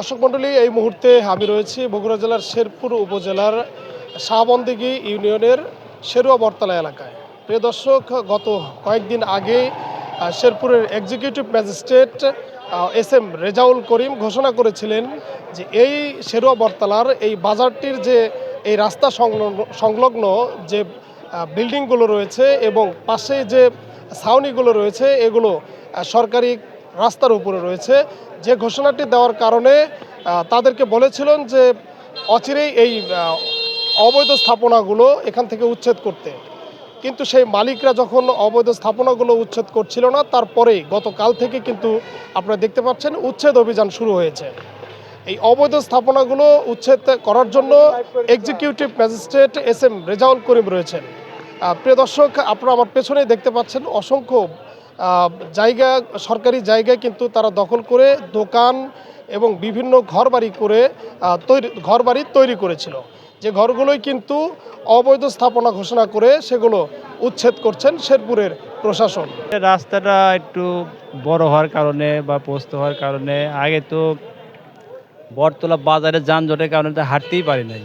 দর্শক মণ্ডলী, এই মুহূর্তে আমি রয়েছি বগুড়া জেলার শেরপুর উপজেলার শাহবন্দিগি ইউনিয়নের শেরুয়া বরতলা এলাকায়। প্রিয় দর্শক, গত কয়েকদিন আগে শেরপুরের executive magistrate S M Rezaul Karim ঘোষণা করেছিলেন যে এই শেরুয়া বরতলার এই বাজারটির যে এই রাস্তা সংলগ্ন সংলগ্ন যে বিল্ডিংগুলো রয়েছে এবং পাশে যে ছাউনিগুলো রয়েছে, এগুলো সরকারি রাস্তার উপরে রয়েছে। যে ঘোষণাটি দেওয়ার কারণে তাদেরকে বলেছিলেন যে অচিরেই এই অবৈধ স্থাপনাগুলো এখান থেকে উচ্ছেদ করতে। কিন্তু সেই মালিকরা যখন অবৈধ স্থাপনাগুলো উচ্ছেদ করছিল না তারপরেই গতকাল থেকে কিন্তু আপনারা দেখতে পাচ্ছেন উচ্ছেদ অভিযান শুরু হয়েছে। এই অবৈধ স্থাপনাগুলো উচ্ছেদ করার জন্য executive magistrate S M Rezaul Karim রয়েছেন। প্রিয় দর্শক, আপনারা আমার পেছনেই দেখতে পাচ্ছেন অসংখ্য জায়গা, সরকারি জায়গায় কিন্তু তারা দখল করে দোকান এবং বিভিন্ন ঘরবাড়ি করে তৈরি, ঘরবাড়ি তৈরি করেছিল। যে ঘরগুলোই কিন্তু অবৈধ স্থাপনা ঘোষণা করে সেগুলো উচ্ছেদ করছেন শেরপুরের প্রশাসন। রাস্তাটা একটু বড় হওয়ার কারণে বা পোস্ত হওয়ার কারণে আগে তো বটতলা বাজারে যানজটের কারণে হাঁটতেই পারি নাই।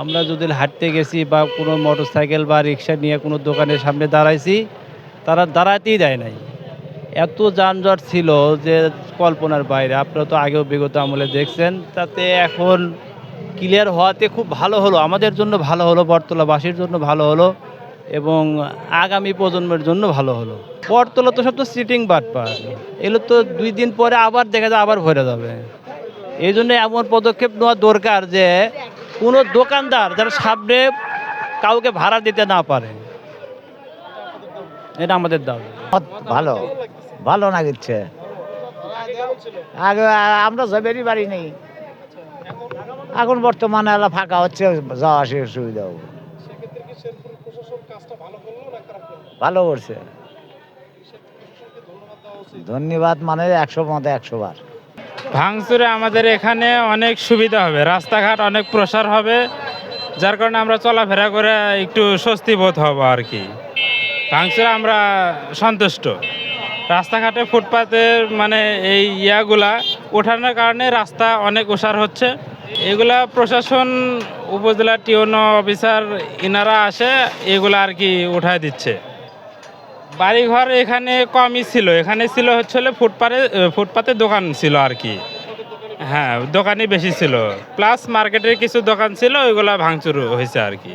আমরা যদি হাঁটতে গেছি বা কোনো মোটর সাইকেল বা রিক্সা নিয়ে কোনো দোকানের সামনে দাঁড়াইছি, তারা দাঁড়াতেই দেয় নাই। এত যানজট ছিল যে কল্পনার বাইরে। আপনারা তো আগেও বিগত আমলে দেখছেন, তাতে এখন ক্লিয়ার হওয়াতে খুব ভালো হলো। আমাদের জন্য ভালো হলো, বটতলাবাসীর জন্য ভালো হলো এবং আগামী প্রজন্মের জন্য ভালো হলো। বটতলা তো সব তো সিটিং বাটপার এগুলো তো দুই দিন পরে আবার দেখা যায়, আবার ভরে যাবে। এই জন্য এমন পদক্ষেপ নেওয়া দরকার যে কোনো দোকানদার যারা সামনে কাউকে ভাড়া দিতে না পারে। এটা আমাদের দাবি। ভালো। ভালো লাগিচ্ছে। আগে, আমরা যাবেরই বাড়ি নেই। এখন বর্তমানে এলা ফাঁকা হচ্ছে, যাওয়া আসে সুবিধা ভালো করছে। ধন্যবাদ মানে একশো মতো একশো বার। ভাঙচুরে আমাদের এখানে অনেক সুবিধা হবে, রাস্তাঘাট অনেক প্রসার হবে, যার কারণে আমরা চলাফেরা করে একটু স্বস্তি বোধ হব আর কি। ভাঙচুরে আমরা সন্তুষ্ট। রাস্তাঘাটে ফুটপাতের মানে এই ইয়াগুলা ওঠানোর কারণে রাস্তা অনেক ওষার হচ্ছে। এগুলা প্রশাসন, উপজেলা টিউন অফিসার ইনারা আসে, এগুলা আর কি উঠায় দিচ্ছে। বাড়িঘর এখানে কমই ছিল। এখানে ছিল হচ্ছে ফুটপাতে ফুটপাতে দোকান ছিল আর কি। হ্যাঁ দোকানই বেশি ছিল। প্লাস মার্কেটের কিছু দোকান ছিল, ওইগুলো ভাঙচুর হয়েছে আর কি।